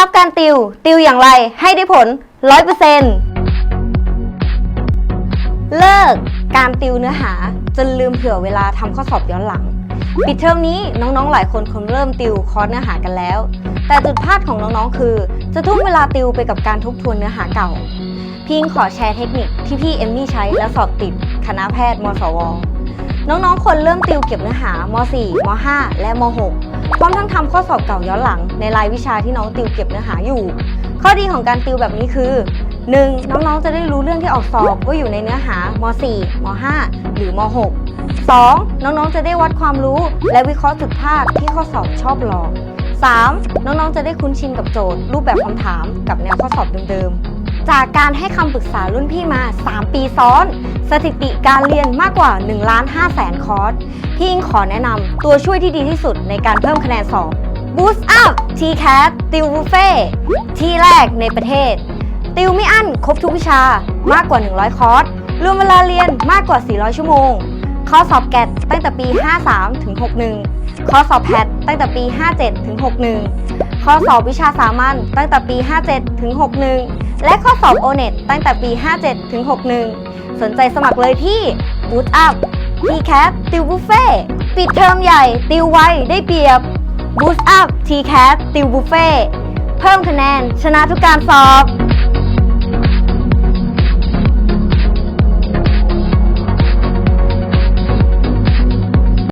ลับการติว ติวอย่างไรให้ได้ผล 100%เลิกการติวเนื้อหาจนลืมเผื่อเวลาทำข้อสอบย้อนหลัง ปิดเทอมนี้น้องๆ หลายคนคงเริ่มติวคอร์สเนื้อหากันแล้ว แต่จุดพลาดของน้องๆ คือ จะทุ่มเวลาติวไปกับการทบทวนเนื้อหาเก่าพี่อิงขอแชร์เทคนิคที่พี่เอมมี่ใช้และสอบติดคณะแพทย์มสวน้องๆควรเริ่มติวเก็บเนื้อหาม .4 ม .5 และม .6 พร้อมทั้งทำข้อสอบเก่าย้อนหลังในรายวิชาที่น้องติวเก็บเนื้อหาอยู่ ข้อดีของการติวแบบนี้คือ 1. น้องๆจะได้รู้เรื่องที่ออกสอบว่าอยู่ในเนื้อหาม .4 ม .5 หรือม .6 2. น้องๆ จะได้วัดความรู้ และวิเคราะห์จุดพลาดที่ข้อสอบชอบหลอก 3. น้องๆ จะได้คุ้นชินกับโจทย์ รูปแบบคำถามกับแนวข้อสอบเดิมๆ จากการให้คำปรึกษารุ่นพี่มา 3 ปีซ้อน สถิติการเรียนมากกว่า1ล้าน5แสนคอร์ส พี่อิงขอแนะนำตัวช่วยที่ดีที่สุดในการเพิ่มคะแนนสอบ Boost Up TCAT ติวบุฟเฟ่ที่แรกในประเทศ ติวไม่อั้นครบทุกวิชามากกว่า 100 คอร์ส รวมเวลาเรียนมากกว่า 400 ชั่วโมงข้อสอบแกดตั้งแต่ปี 53 ถึง 61ข้อสอบแพทตั้งแต่ปี 57 ถึง 61ข้อสอบวิชาสามัญตั้งแต่ปี 57 ถึง 61 และข้อสอบ o n e t ตั้งแต่ปี 57 ถึง 61 สนใจสมัครเลยที่ Boot Up t c a p ติวบุฟเฟ่ปิดเทอมใหญ่ ติวไวได้เปรียบ Boot Up t c a p ติวบุฟเฟ่เพิ่มคะแนน ชนะทุกการสอบ